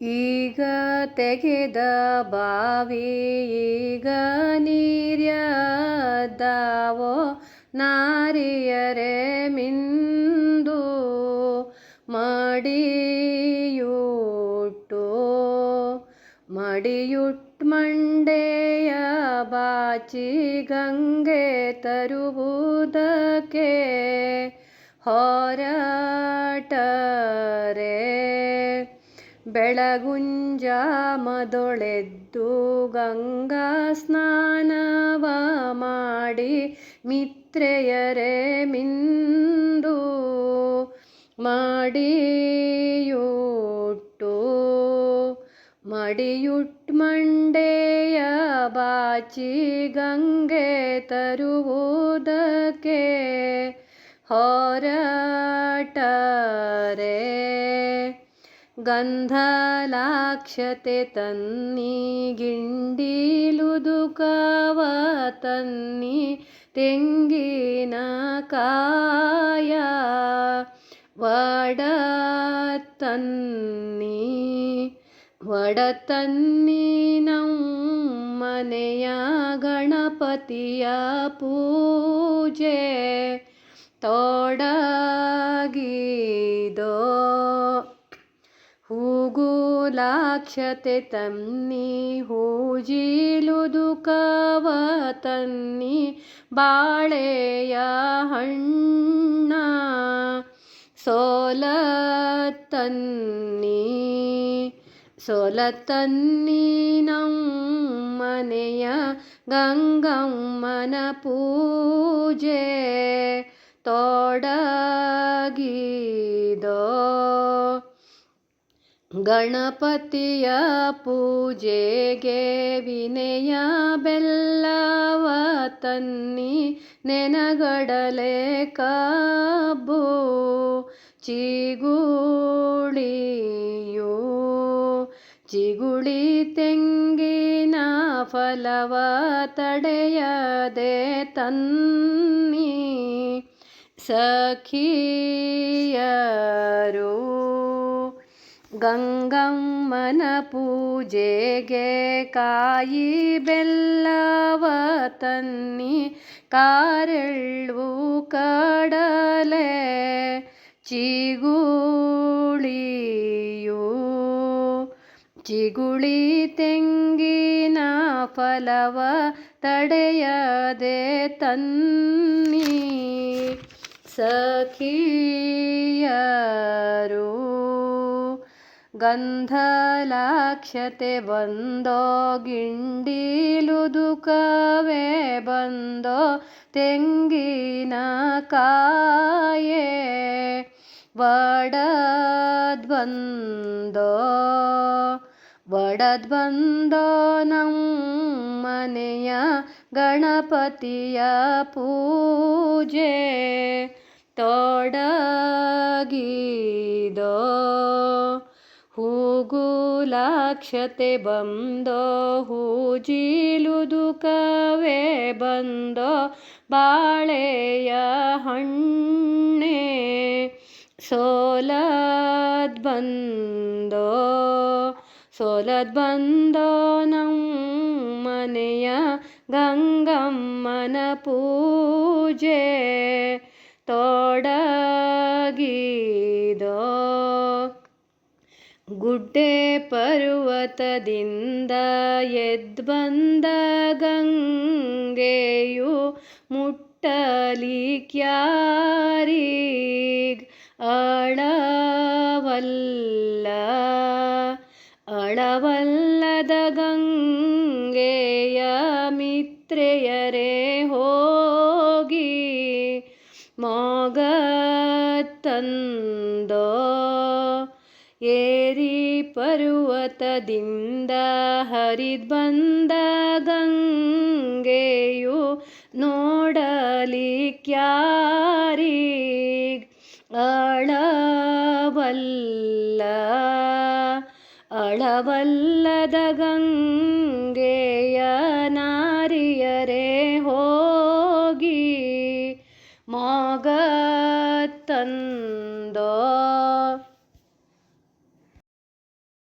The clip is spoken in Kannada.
ಈಗ ತೆಗೆದ ಬಾವಿ ಈಗ ನೀರ್ಯದಾವೋ ನಾರಿಯರೆ ಮಿಂದು ಮಡಿಯುಟ್ಟು ಮಡಿಯುಟ್ ಮಂಡೆಯ ಬಾಚಿ ಗಂಗೆ ತರುವುದಕ್ಕೆ ಹೊರಟರೆ ಬೆಳಗುಂಜಾಮದೊಳೆದ್ದು ಗಂಗಾ ಸ್ನಾನವ ಮಾಡಿ ಮಿತ್ರೆಯರೆ ಮಿಂದು ಮಾಡಿಯುಟ್ಟು ಮಡಿಯುಟ್ ಮಂಡೆಯ ಬಾಚಿ ಗಂಗೆ ತರುವುದಕ್ಕೆ ಹೊರಟರೆ. ಗಂಧಲಾಕ್ಷತೆ ತನ್ನಿ ಗಿಂಡಿಲುದುಕವ ತನ್ನಿ ತೆಂಗಿನ ಕಾಯ ವಡ ತನ್ನಿ ವಡ ತನ್ನಿ ಮನೆಯ ಗಣಪತಿಯ ಪೂಜೆ ತೊಡಗಿದೋ ಹೂಗುಲಾಕ್ಷತೆ ತನ್ನಿ ಹೂಜಿಲುದುಕವ ತನ್ನಿ ಬಾಳೆಯ ಹಣ್ಣ ಸೋಲ ತನ್ನಿ ಸೋಲ ತನ್ನಿ ನಮ್ಮನೆಯ ಗಂಗಮ್ಮನ ಪೂಜೆ ತೊಡಗಿದೋ. ಗಣಪತಿಯ ಪೂಜೆಗೆ ವಿನಯ ಬೆಲ್ಲವ ತನ್ನಿ ನೆನಗಡಲೆ ಕಬ್ಬು ಚಿಗುಳಿಯು. ಚಿಗುಳಿ ತೆಂಗಿನ ಫಲವ ತಡೆಯದೆ ತನ್ನಿ ಸಖಿಯರು. ಗಂಗಮ್ಮನ ಪೂಜೆಗೆ ಕಾಯಿ ಬೆಲ್ಲವ ತನ್ನಿ ಕಾರೆಳ್ಳು ಕಡಲೆ ಚಿಗುಳಿಯು. ಚಿಗುಳಿ ತೆಂಗಿನ ಫಲವ ತಡೆಯದೆ ತನ್ನಿ ಸಖಿಯರು. ಗಂಧಲಾಕ್ಷತೆ ಬಂದೋ ಗಿಂಡಿಲುದುಕವೇ ಬಂದೋ ತೆಂಗಿನ ಕಾಯೆ? ವಡದ್ ಬಂದೋ ವಡದ್ ಬಂದೋ ನಮ್ಮನೆಯ ಗಣಪತಿಯ ಪೂಜೆ. ತೊಡಗಿದೋ ಹೂಗುಲಾಕ್ಷತೆ ಬಂದೋ ಹೂಜಿಲುದುಕವೇ ಬಂದೋ ಬಾಳೆಯ ಹಣ್ಣೆ ಸೋಲದ್ ಬಂದೋ ಸೋಲದ್ ಬಂದೋ ನಮ್ಮನೆಯ ಗಂಗಮ್ಮನ ಪೂಜೆ ತೊಡಗಿದೋ. ಗುಡ್ಡೆ ಪರ್ವತದಿಂದ ಎದ್ಬಂದ ಗಂಗೆಯು ಮುಟ್ಟಲಿಕ್ಯಾರಿಗ್ ಅಳವಲ್ಲ ಅಳವಲ್ಲದ ಗಂಗೆಯ ಮಿತ್ರೆಯರೇ ಹೋಗಿ ಮಗ ತಂದೋ ಏರಿ ಪರ್ವತದಿಂದ ಹರಿದ್ ಬಂದ ಗಂಗೆಯು ನೋಡಲಿಕ್ಯಾರಿ ಅಳವಲ್ಲ ಅಳವಲ್ಲದ ಗಂಗೆಯ